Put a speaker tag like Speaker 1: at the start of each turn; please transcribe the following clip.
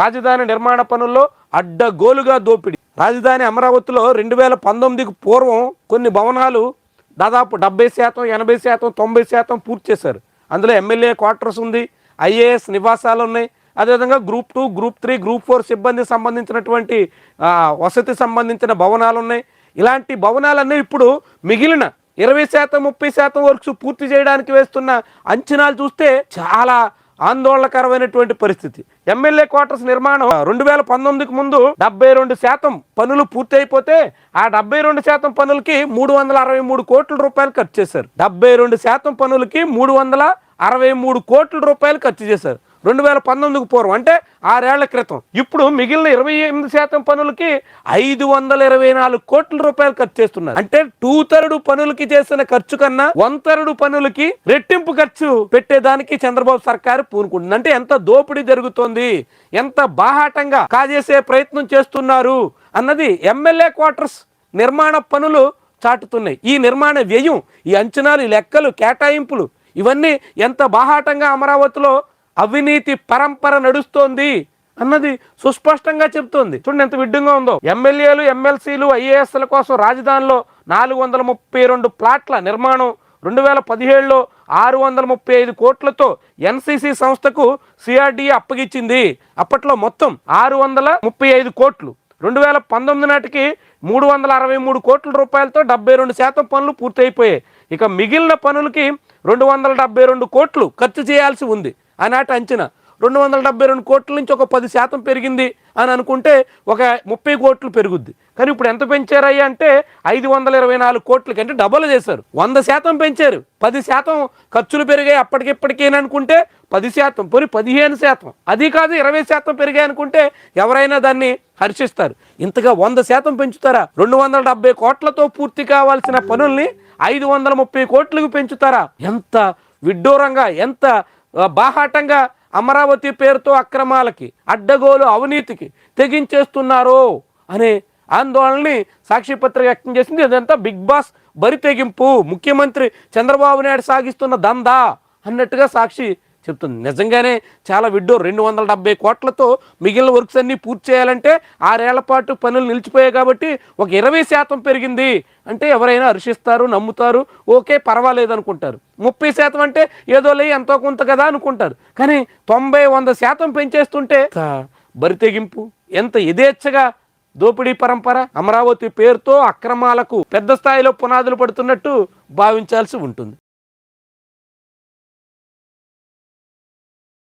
Speaker 1: రాజధాని నిర్మాణ పనుల్లో అడ్డగోలుగా దోపిడీ. రాజధాని అమరావతిలో రెండు వేల పంతొమ్మిదికి పూర్వం కొన్ని భవనాలు దాదాపు డెబ్బై శాతం ఎనభై శాతం తొంభై శాతం పూర్తి చేశారు. అందులో ఎమ్మెల్యే క్వార్టర్స్ ఉంది ఐఏఎస్ నివాసాలు ఉన్నాయి. అదేవిధంగా group two group three group four సిబ్బందికి సంబంధించినటువంటి వసతి సంబంధించిన భవనాలు ఉన్నాయి. ఇలాంటి భవనాలన్నీ ఇప్పుడు మిగిలిన ఇరవై శాతం ముప్పై శాతం వర్క్స్ పూర్తి చేయడానికి వేస్తున్న అంచనాలు చూస్తే చాలా ఆందోళనకరమైనటువంటి పరిస్థితి. ఎమ్మెల్యే క్వార్టర్స్ నిర్మాణం రెండు వేల పంతొమ్మిదికి ముందు డెబ్బై రెండు శాతం పనులు పూర్తి అయిపోతే ఆ డెబ్బై రెండు శాతం పనులకి మూడు వందల అరవై మూడు కోట్ల రూపాయలు ఖర్చు చేశారు. డెబ్బై రెండు శాతం పనులకి మూడు వందల అరవై మూడు కోట్ల రూపాయలు ఖర్చు చేశారు. రెండు వేల పంతొమ్మిదికి పూర్వం అంటే ఆరేళ్ళ క్రితం. ఇప్పుడు మిగిలిన ఇరవై ఎనిమిది శాతం పనులకి ఐదు వందల ఇరవై నాలుగు కోట్ల రూపాయలు ఖర్చు చేస్తున్నారు. అంటే టూ థర్డ్ పనులకి చేసిన ఖర్చు కన్నా వన్ థర్డ్ పనులకి రెట్టింపు ఖర్చు పెట్టేదానికి చంద్రబాబు సర్కారు పూనుకుంటుంది. అంటే ఎంత దోపిడీ జరుగుతోంది ఎంత బాహాటంగా కాజేసే ప్రయత్నం చేస్తున్నారు అన్నది ఎమ్మెల్యే క్వార్టర్స్ నిర్మాణ పనులు చాటుతున్నాయి. ఈ నిర్మాణ వ్యయం ఈ అంచనాలు లెక్కలు కేటాయింపులు ఇవన్నీ ఎంత బాహాటంగా అమరావతిలో అవినీతి పరంపర నడుస్తోంది అన్నది సుస్పష్టంగా చెప్తోంది చూడండి ఎంత విడ్డంగా ఉందో. ఎమ్మెల్యేలు ఎమ్మెల్సీలు ఐఏఎస్ల కోసం రాజధానిలో నాలుగు వందల ముప్పై రెండు ప్లాట్ల నిర్మాణం రెండు వేల పదిహేడులో ఆరు వందల ముప్పై ఐదు కోట్లతో ఎన్సీసీ సంస్థకు సిఆర్డీఏ అప్పగిచ్చింది. అప్పట్లో మొత్తం ఆరు వందల ముప్పై ఐదు కోట్లు. రెండు వేల పంతొమ్మిది నాటికి మూడు వందల అరవై మూడు కోట్ల రూపాయలతో డెబ్బై రెండు శాతం పనులు పూర్తయిపోయాయి. ఇక మిగిలిన పనులకి రెండు వందల డెబ్బై రెండు కోట్లు ఖర్చు చేయాల్సి ఉంది. ఆనాటి అంచనా. రెండు వందల డెబ్బై రెండు కోట్ల నుంచి ఒక పది శాతం పెరిగింది అని అనుకుంటే ఒక ముప్పై కోట్లు పెరుగుద్ది. కానీ ఇప్పుడు ఎంత పెంచారయ్యా అంటే ఐదు వందల ఇరవై నాలుగు కోట్లకి అంటే డబల్ చేశారు. వంద శాతం పెంచారు. పది శాతం ఖర్చులు పెరిగాయి అప్పటికిప్పటికీ అనుకుంటే పది శాతం. పోనీ పదిహేను శాతం. అది కాదు ఇరవై శాతం పెరిగాయి అనుకుంటే ఎవరైనా దాన్ని హర్షిస్తారు. ఇంతగా వంద శాతం పెంచుతారా? రెండు వందల డెబ్బై కోట్లతో పూర్తి కావాల్సిన పనుల్ని ఐదు వందల ముప్పై కోట్లకు పెంచుతారా? ఎంత విడ్డూరంగా ఎంత బాహాటంగా అమరావతి పేరుతో అక్రమాలకి అడ్డగోలు అవినీతికి తెగించేస్తున్నారు అనే ఆందోళనని సాక్షి పత్రిక వ్యక్తం చేసింది. అదంతా బిగ్ బాస్ బరి తెగింపు ముఖ్యమంత్రి చంద్రబాబు నాయుడు సాగిస్తున్న దందా అన్నట్టుగా సాక్షి చెప్తుంది. నిజంగానే చాలా విడ్డో రెండు వందల డెబ్బై కోట్లతో మిగిలిన వర్క్స్ అన్నీ పూర్తి చేయాలంటే ఆరేళ్ళ పాటు పనులు నిలిచిపోయాయి కాబట్టి ఒక ఇరవై శాతం పెరిగింది అంటే ఎవరైనా హర్షిస్తారు నమ్ముతారు ఓకే పర్వాలేదు అనుకుంటారు. ముప్పై శాతం అంటే ఏదో లే ఎంతో కొంత కదా అనుకుంటారు. కానీ తొంభై వంద శాతం పెంచేస్తుంటే ఎంత బరి తెగింపు ఎంత యథేచ్ఛగా దోపిడీ పరంపర అమరావతి పేరుతో అక్రమాలకు పెద్ద స్థాయిలో పునాదులు పడుతున్నట్టు భావించాల్సి ఉంటుంది.